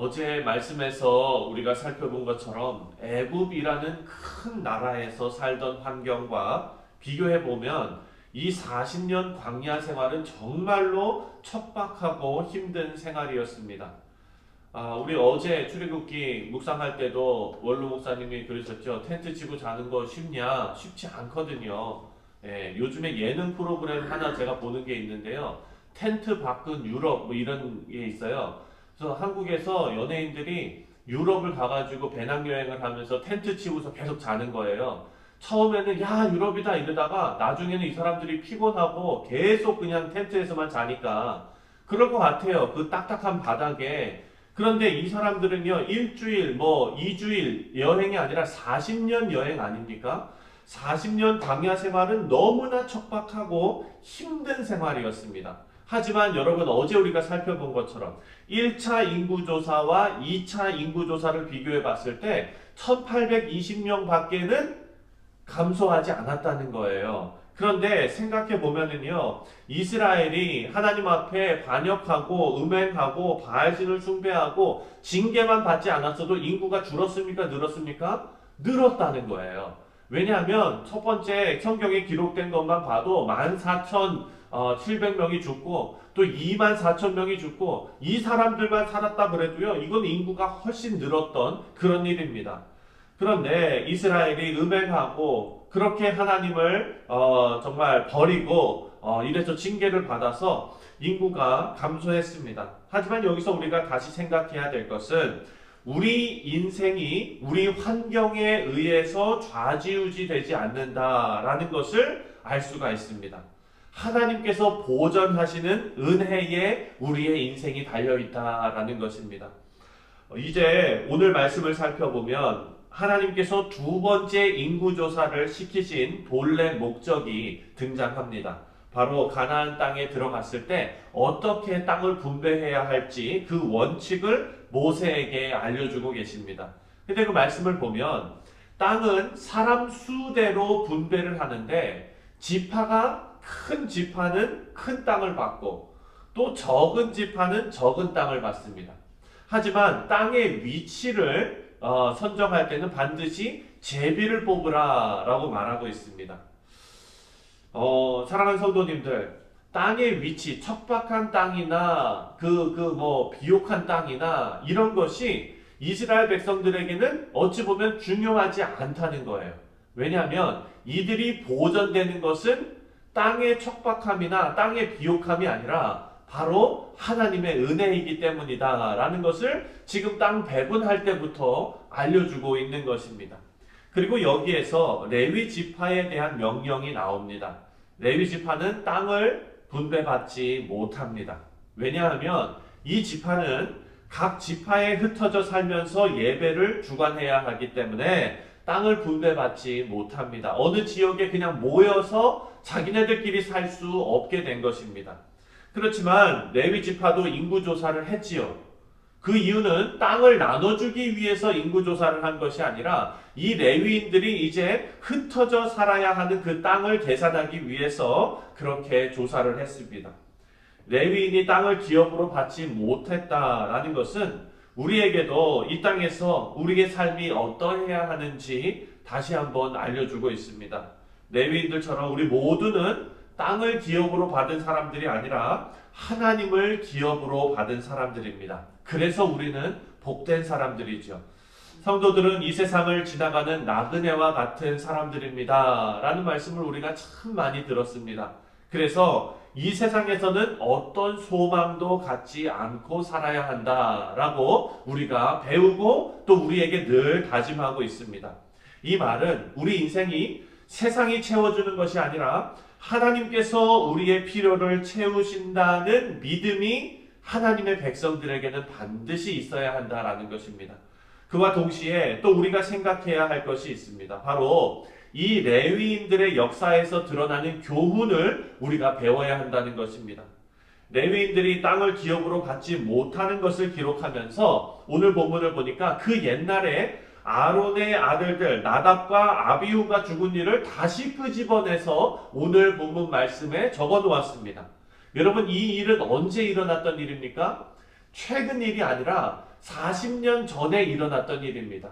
어제 말씀에서 우리가 살펴본 것처럼 애굽이라는 큰 나라에서 살던 환경과 비교해 보면 이 40년 광야 생활은 정말로 척박하고 힘든 생활이었습니다. 아, 우리 어제 출애굽기 묵상할 때도 원로 목사님이 그러셨죠. 텐트 치고 자는 거 쉽냐? 쉽지 않거든요. 예, 요즘에 예능 프로그램 하나 제가 보는 게 있는데요. 텐트 밖은 유럽 뭐 이런 게 있어요. 그래서 한국에서 연예인들이 유럽을 가가지고 배낭여행을 하면서 텐트 치고서 계속 자는 거예요. 처음에는 야 유럽이다 이러다가 나중에는 이 사람들이 피곤하고 계속 그냥 텐트에서만 자니까 그럴 것 같아요. 그 딱딱한 바닥에. 그런데 이 사람들은요, 일주일, 뭐, 이주일 여행이 아니라 40년 여행 아닙니까? 40년 광야 생활은 너무나 척박하고 힘든 생활이었습니다. 하지만 여러분 어제 우리가 살펴본 것처럼 1차 인구조사와 2차 인구조사를 비교해 봤을 때 1820명 밖에는 감소하지 않았다는 거예요. 그런데 생각해 보면은요, 이스라엘이 하나님 앞에 반역하고 음행하고 바알신을 숭배하고 징계만 받지 않았어도 인구가 줄었습니까? 늘었습니까? 늘었다는 거예요. 왜냐하면 첫 번째 성경에 기록된 것만 봐도 14,700명이 죽고 또 24,000명이 죽고 이 사람들만 살았다 그래도요, 이건 인구가 훨씬 늘었던 그런 일입니다. 그런데 이스라엘이 음행하고 그렇게 하나님을 어, 정말 버리고 어, 이래서 징계를 받아서 인구가 감소했습니다. 하지만 여기서 우리가 다시 생각해야 될 것은 우리 인생이 우리 환경에 의해서 좌지우지 되지 않는다라는 것을 알 수가 있습니다. 하나님께서 보전하시는 은혜에 우리의 인생이 달려 있다라는 것입니다. 어, 이제 오늘 말씀을 살펴보면 하나님께서 두 번째 인구조사를 시키신 본래 목적이 등장합니다. 바로 가나안 땅에 들어갔을 때 어떻게 땅을 분배해야 할지 그 원칙을 모세에게 알려주고 계십니다. 근데 그 말씀을 보면 땅은 사람 수대로 분배를 하는데 지파가 큰 지파는 큰 땅을 받고 또 적은 지파는 적은 땅을 받습니다. 하지만 땅의 위치를 어, 선정할 때는 반드시 제비를 뽑으라 라고 말하고 있습니다. 어, 사랑하는 성도님들, 땅의 위치, 척박한 땅이나 그 그 뭐 비옥한 땅이나 이런 것이 이스라엘 백성들에게는 어찌 보면 중요하지 않다는 거예요. 왜냐하면 이들이 보존되는 것은 땅의 척박함이나 땅의 비옥함이 아니라 바로 하나님의 은혜이기 때문이다 라는 것을 지금 땅 배분할 때부터 알려주고 있는 것입니다. 그리고 여기에서 레위 지파에 대한 명령이 나옵니다. 레위 지파는 땅을 분배받지 못합니다. 왜냐하면 이 지파는 각 지파에 흩어져 살면서 예배를 주관해야 하기 때문에 땅을 분배받지 못합니다. 어느 지역에 그냥 모여서 자기네들끼리 살 수 없게 된 것입니다. 그렇지만 레위 지파도 인구 조사를 했지요. 그 이유는 땅을 나눠주기 위해서 인구 조사를 한 것이 아니라 이 레위인들이 이제 흩어져 살아야 하는 그 땅을 계산하기 위해서 그렇게 조사를 했습니다. 레위인이 땅을 기업으로 받지 못했다라는 것은 우리에게도 이 땅에서 우리의 삶이 어떠해야 하는지 다시 한번 알려주고 있습니다. 레위인들처럼 우리 모두는 땅을 기업으로 받은 사람들이 아니라 하나님을 기업으로 받은 사람들입니다. 그래서 우리는 복된 사람들이죠. 성도들은 이 세상을 지나가는 나그네와 같은 사람들입니다. 라는 말씀을 우리가 참 많이 들었습니다. 그래서 이 세상에서는 어떤 소망도 갖지 않고 살아야 한다라고 우리가 배우고 또 우리에게 늘 다짐하고 있습니다. 이 말은 우리 인생이 세상이 채워주는 것이 아니라 하나님께서 우리의 필요를 채우신다는 믿음이 하나님의 백성들에게는 반드시 있어야 한다라는 것입니다. 그와 동시에 또 우리가 생각해야 할 것이 있습니다. 바로 이 레위인들의 역사에서 드러나는 교훈을 우리가 배워야 한다는 것입니다. 레위인들이 땅을 기업으로 갖지 못하는 것을 기록하면서 오늘 본문을 보니까 그 옛날에 아론의 아들들 나답과 아비후가 죽은 일을 다시 끄집어내서 오늘 본문 말씀에 적어 놓았습니다. 여러분 이 일은 언제 일어났던 일입니까? 최근 일이 아니라 40년 전에 일어났던 일입니다.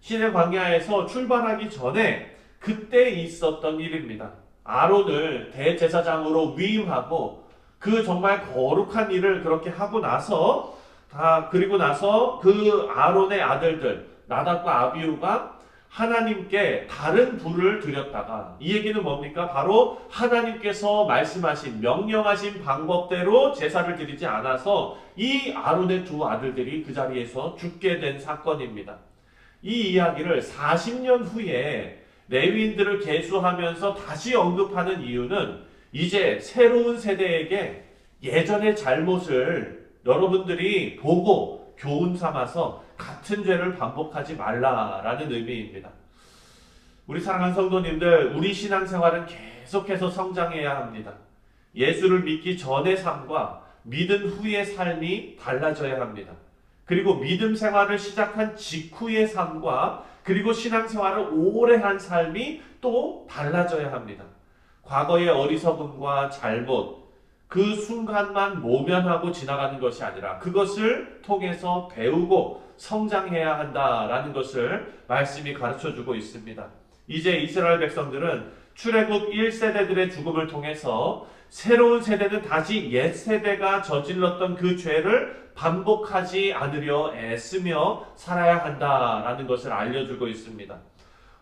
신의 광야에서 출발하기 전에 그때 있었던 일입니다. 아론을 대제사장으로 위임하고 그 정말 거룩한 일을 그렇게 하고 나서 다 그리고 나서 그 아론의 아들들 나답과 아비우가 하나님께 다른 불을 드렸다가 이 얘기는 뭡니까? 바로 하나님께서 말씀하신 명령하신 방법대로 제사를 드리지 않아서 이 아론의 두 아들들이 그 자리에서 죽게 된 사건입니다. 이 이야기를 40년 후에 레위인들을 계수하면서 다시 언급하는 이유는 이제 새로운 세대에게 예전의 잘못을 여러분들이 보고 교훈 삼아서 같은 죄를 반복하지 말라라는 의미입니다. 우리 사랑하는 성도님들, 우리 신앙생활은 계속해서 성장해야 합니다. 예수를 믿기 전의 삶과 믿은 후의 삶이 달라져야 합니다. 그리고 믿음 생활을 시작한 직후의 삶과 그리고 신앙 생활을 오래 한 삶이 또 달라져야 합니다. 과거의 어리석음과 잘못, 그 순간만 모면하고 지나가는 것이 아니라 그것을 통해서 배우고 성장해야 한다라는 것을 말씀이 가르쳐 주고 있습니다. 이제 이스라엘 백성들은 출애굽 1세대들의 죽음을 통해서 새로운 세대는 다시 옛 세대가 저질렀던 그 죄를 반복하지 않으려 애쓰며 살아야 한다라는 것을 알려주고 있습니다.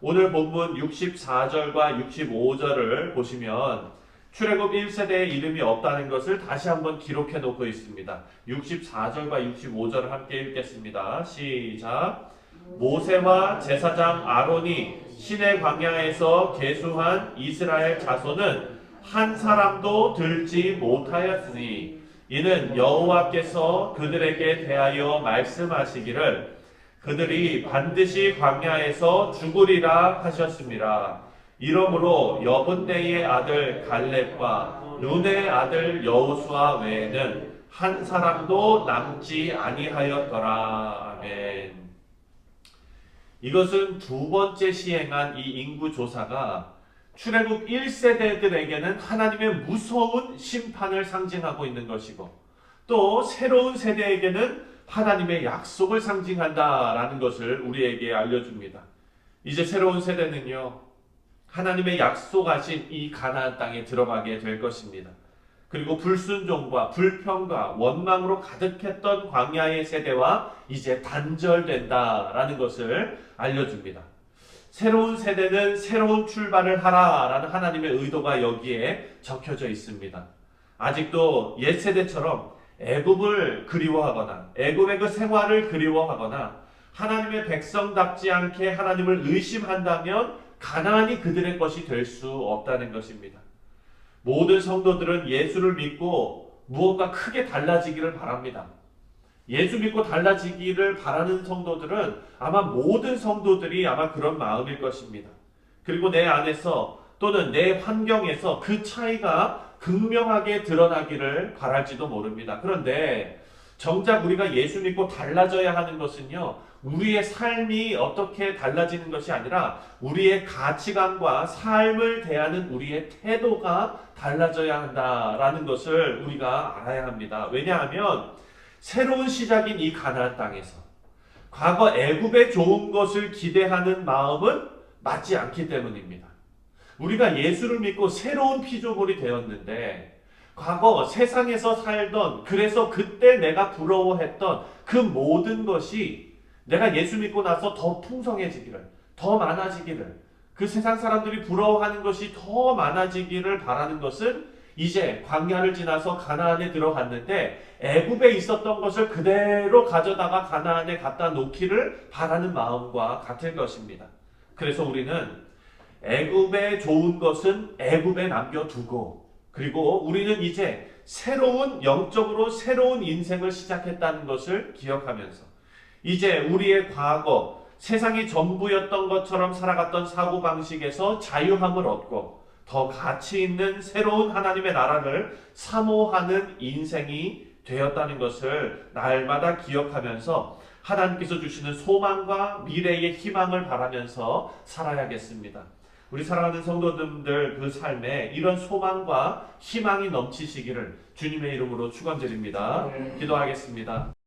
오늘 본문 64절과 65절을 보시면 출애굽 1세대의 이름이 없다는 것을 다시 한번 기록해 놓고 있습니다. 64절과 65절을 함께 읽겠습니다. 시작. 모세와 제사장 아론이 신의 광야에서 계수한 이스라엘 자손은 한 사람도 들지 못하였으니 이는 여호와께서 그들에게 대하여 말씀하시기를 그들이 반드시 광야에서 죽으리라 하셨습니다. 이러므로 여분네의 아들 갈렙과 눈의 아들 여호수아 외에는 한 사람도 남지 아니하였더라. 아멘. 이것은 두 번째 시행한 이 인구 조사가 출애굽 1세대들에게는 하나님의 무서운 심판을 상징하고 있는 것이고 또 새로운 세대에게는 하나님의 약속을 상징한다라는 것을 우리에게 알려줍니다. 이제 새로운 세대는요. 하나님의 약속하신 이 가나안 땅에 들어가게 될 것입니다. 그리고 불순종과 불평과 원망으로 가득했던 광야의 세대와 이제 단절된다라는 것을 알려줍니다. 새로운 세대는 새로운 출발을 하라라는 하나님의 의도가 여기에 적혀져 있습니다. 아직도 옛 세대처럼 애굽을 그리워하거나 애굽의 그 생활을 그리워하거나 하나님의 백성답지 않게 하나님을 의심한다면 가나안이 그들의 것이 될 수 없다는 것입니다. 모든 성도들은 예수를 믿고 무언가 크게 달라지기를 바랍니다. 예수 믿고 달라지기를 바라는 성도들은 아마 모든 성도들이 아마 그런 마음일 것입니다. 그리고 내 안에서 또는 내 환경에서 그 차이가 극명하게 드러나기를 바랄지도 모릅니다. 그런데 정작 우리가 예수 믿고 달라져야 하는 것은요, 우리의 삶이 어떻게 달라지는 것이 아니라 우리의 가치관과 삶을 대하는 우리의 태도가 달라져야 한다라는 것을 우리가 알아야 합니다. 왜냐하면 새로운 시작인 이 가나안 땅에서 과거 애굽의 좋은 것을 기대하는 마음은 맞지 않기 때문입니다. 우리가 예수를 믿고 새로운 피조물이 되었는데 과거 세상에서 살던 그래서 그때 내가 부러워했던 그 모든 것이 내가 예수 믿고 나서 더 풍성해지기를 더 많아지기를 그 세상 사람들이 부러워하는 것이 더 많아지기를 바라는 것은 이제 광야를 지나서 가나안에 들어갔는데 애굽에 있었던 것을 그대로 가져다가 가나안에 갖다 놓기를 바라는 마음과 같을 것입니다. 그래서 우리는 애굽에 좋은 것은 애굽에 남겨두고 그리고 우리는 이제 새로운 영적으로 새로운 인생을 시작했다는 것을 기억하면서 이제 우리의 과거 세상이 전부였던 것처럼 살아갔던 사고 방식에서 자유함을 얻고 더 가치 있는 새로운 하나님의 나라를 사모하는 인생이 되었다는 것을 날마다 기억하면서 하나님께서 주시는 소망과 미래의 희망을 바라면서 살아야겠습니다. 우리 사랑하는 성도님들 그 삶에 이런 소망과 희망이 넘치시기를 주님의 이름으로 축원드립니다. 기도하겠습니다.